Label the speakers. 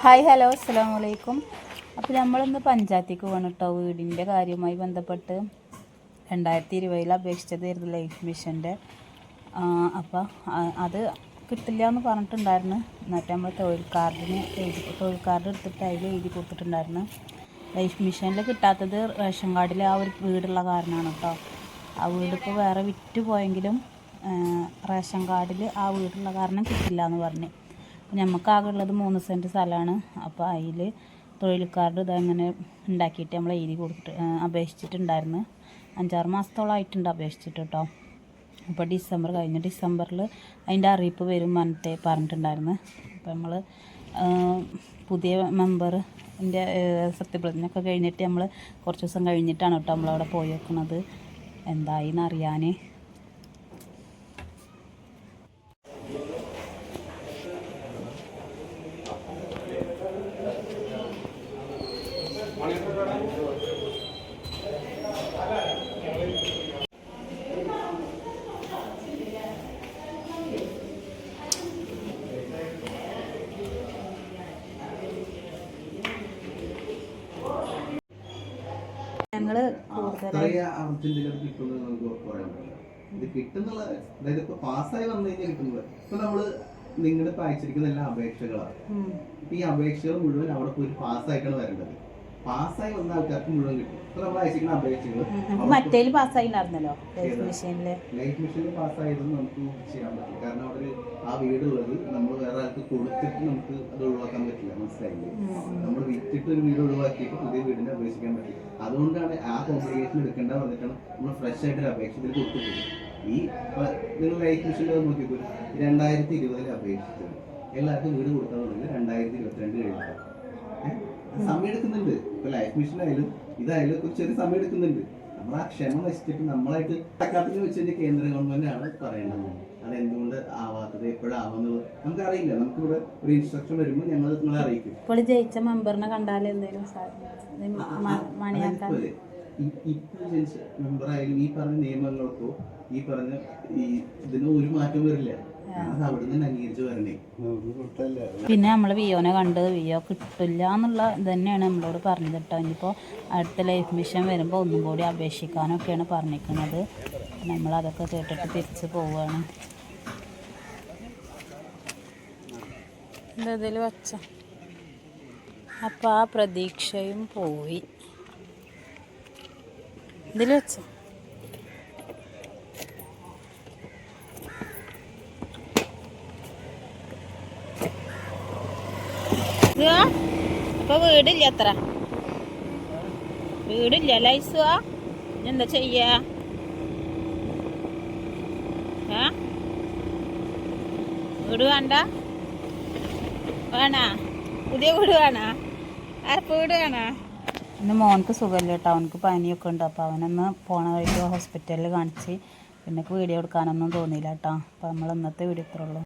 Speaker 1: Hi hello അസ്സാം വലൈക്കും അപ്പോൾ നമ്മളിന്ന് പഞ്ചായത്തേക്ക് പോകണം കേട്ടോ വീടിന്റെ കാര്യവുമായി ബന്ധപ്പെട്ട് രണ്ടായിരത്തി ഇരുപതിൽ അപേക്ഷിച്ചതായിരുന്നു ലൈഫ് മിഷന്റെ അപ്പോൾ അത് കിട്ടില്ല എന്ന് പറഞ്ഞിട്ടുണ്ടായിരുന്നു. എന്നിട്ട് നമ്മൾ തൊഴിൽ കാർഡിന് എഴുതി തൊഴിൽ കാർഡ് എടുത്തിട്ട് അതിൽ എഴുതി കൊടുത്തിട്ടുണ്ടായിരുന്നു. ലൈഫ് മിഷനിൽ കിട്ടാത്തത് റേഷൻ കാർഡിൽ ആ ഒരു വീടുള്ള കാരണമാണ് കേട്ടോ ആ വീടിപ്പോൾ വേറെ വിറ്റ് പോയെങ്കിലും റേഷൻ കാർഡിൽ ആ വീടുള്ള കാരണം കിട്ടില്ല എന്ന് പറഞ്ഞു. അപ്പോൾ നമുക്ക് ആകെ ഉള്ളത് മൂന്ന് സെന്റ് സ്ഥലമാണ്. അപ്പോൾ അതിൽ തൊഴിൽ ഇതങ്ങനെ ഉണ്ടാക്കിയിട്ട് നമ്മൾ എഴുതി കൊടുത്തിട്ട് അപേക്ഷിച്ചിട്ടുണ്ടായിരുന്നു. അഞ്ചാറ് മാസത്തോളമായിട്ടുണ്ട് അപേക്ഷിച്ചിട്ട് കേട്ടോ അപ്പോൾ ഡിസംബർ കഴിഞ്ഞ ഡിസംബറിൽ അതിന്റെ അറിയിപ്പ് വരും മറ്റേ പറഞ്ഞിട്ടുണ്ടായിരുന്നു. അപ്പോൾ നമ്മൾ പുതിയ മെമ്പർ എന്റെ സത്യപ്രതിജ്ഞയൊക്കെ കഴിഞ്ഞിട്ട് നമ്മൾ കുറച്ച് ദിവസം കഴിഞ്ഞിട്ടാണ് കേട്ടോ നമ്മളവിടെ പോയി വെക്കുന്നത് എന്തായി എന്നറിയാൻ
Speaker 2: പറ്റില്ല ഇത് കിട്ടുന്നുള്ള അതായത് ഇപ്പൊ പാസ്സായി വന്നു കഴിഞ്ഞാൽ കിട്ടുന്നത്. ഇപ്പൊ നമ്മൾ നിങ്ങളുടെ ഇപ്പൊ അയച്ചിരിക്കുന്ന എല്ലാ അപേക്ഷകളാണ്. ഈ അപേക്ഷകൾ മുഴുവൻ അവിടെ പോയി പാസ്സായിട്ടാണ് വരേണ്ടത്. പാസ്സായി വന്ന ആൾക്കാർക്ക് മുഴുവൻ കിട്ടും. ഇപ്പൊ നമ്മൾ അയച്ചിരിക്കുന്ന അപേക്ഷകൾ
Speaker 1: മറ്റേൽ പാസ്സായിണ്ടായിരുന്നല്ലോ ലൈഫ്
Speaker 2: ഏതാ?
Speaker 1: മെഷീനിൽ
Speaker 2: ലൈഫ് മിഷനിൽ പാസ്സായതും നമുക്ക് ചെയ്യാൻ പറ്റില്ല. കാരണം അവിടെ ആ വീടുള്ളത് നമ്മൾ വേറെ ആൾക്ക് കൊടുത്തിട്ട് നമുക്ക് അത് ഒഴിവാക്കാൻ പറ്റില്ല. മനസ്സിലായില്ലേ? നമ്മൾ വിറ്റിട്ട് ഒരു വീട് ഒഴിവാക്കിയിട്ട് പുതിയ വീടിനെ അപേക്ഷിക്കാൻ പറ്റില്ല. അതുകൊണ്ടാണ് ആ കോംപ്ലിക്കേഷൻ എടുക്കേണ്ട വന്നിട്ടാണ് നമ്മൾ ഫ്രഷ് ആയിട്ട് അപേക്ഷ ഇതിൽ കൊടുത്തുപോയി ഈ നിങ്ങൾ ലൈഫ് മിഷനിൽ നോക്കിയപ്പോൾ രണ്ടായിരത്തി ഇരുപതിൽ അപേക്ഷിച്ചത്. എല്ലാവർക്കും വീട് കൊടുക്കാൻ തുടങ്ങി രണ്ടായിരത്തി ഇരുപത്തിരണ്ട് കഴിഞ്ഞിട്ട് സമയം എടുക്കുന്നുണ്ട് ഇപ്പൊ ലൈഫ് മിഷനായാലും ഇതായാലും ഒക്കെ ചെറിയ സമയം എടുക്കുന്നുണ്ട് നമ്മൾ ആ ക്ഷമ നശിച്ചിട്ട് നമ്മളായിട്ട് തക്കാത്തിന് വെച്ച് കഴിഞ്ഞാൽ കേന്ദ്ര ഗവൺമെന്റ് ആണ് പറയേണ്ടത്. അതെന്തുകൊണ്ട് ആവാത്തത് എപ്പോഴാവുന്നത് നമുക്കറിയില്ല. നമുക്കിവിടെ ഒരു ഇൻസ്ട്രക്ഷൻ വരുമ്പോൾ ഞങ്ങൾ നിങ്ങളെ അറിയിക്കും.
Speaker 1: ഇപ്പോൾ ജയിച്ച മെമ്പറിനെ കണ്ടാൽ എന്തെങ്കിലും
Speaker 2: ഇപ്പോൾ ജനിച്ച മെമ്പർ ആയാലും ഈ പറഞ്ഞ നിയമങ്ങൾക്കോ ഈ പറഞ്ഞ ഈ ഇതിന് ഒരു മാറ്റം വരില്ല. അത് അവിടെ നിന്ന് അംഗീകരിച്ച് വരണേ
Speaker 1: പിന്നെ നമ്മൾ വിയോനെ കണ്ട് വിയോ കിട്ടില്ല എന്നുള്ള ഇത് തന്നെയാണ് നമ്മളോട് പറഞ്ഞത് കേട്ടോ. ഇനിയിപ്പോൾ അടുത്ത ലൈഫ് മിഷൻ വരുമ്പോൾ ഒന്നും കൂടി അപേക്ഷിക്കാനൊക്കെയാണ് പറഞ്ഞിരിക്കുന്നത്. നമ്മളതൊക്കെ കേട്ടിട്ട് തിരിച്ച് പോവുകയാണ് ഇതിൽ വച്ച? അപ്പം ആ പ്രതീക്ഷയും പോയി. ഇതിൽ വെച്ച? അപ്പൊ വീടില്ല. അത്ര വീടില്ല ലൈസുവാ എന്താ ചെയ്യാ? വീട് വേണ്ട? വേണാ? പുതിയ വീട് വേണാ? ആർപ്പ് വീട് വേണാ? ഇന്ന് മോനക്ക് സുഖമില്ല കേട്ടോ അവനക്ക് പനിയൊക്കെ ഉണ്ട്. അപ്പോൾ അവനൊന്ന് പോണ വഴിക്ക് ഹോസ്പിറ്റലിൽ കാണിച്ച് പിന്നെ വീഡിയോ എടുക്കാനൊന്നും തോന്നിയില്ല കേട്ടോ അപ്പോൾ നമ്മൾ ഇന്നത്തെ വീഡിയോ ഇത്രേ ഉള്ളൂ.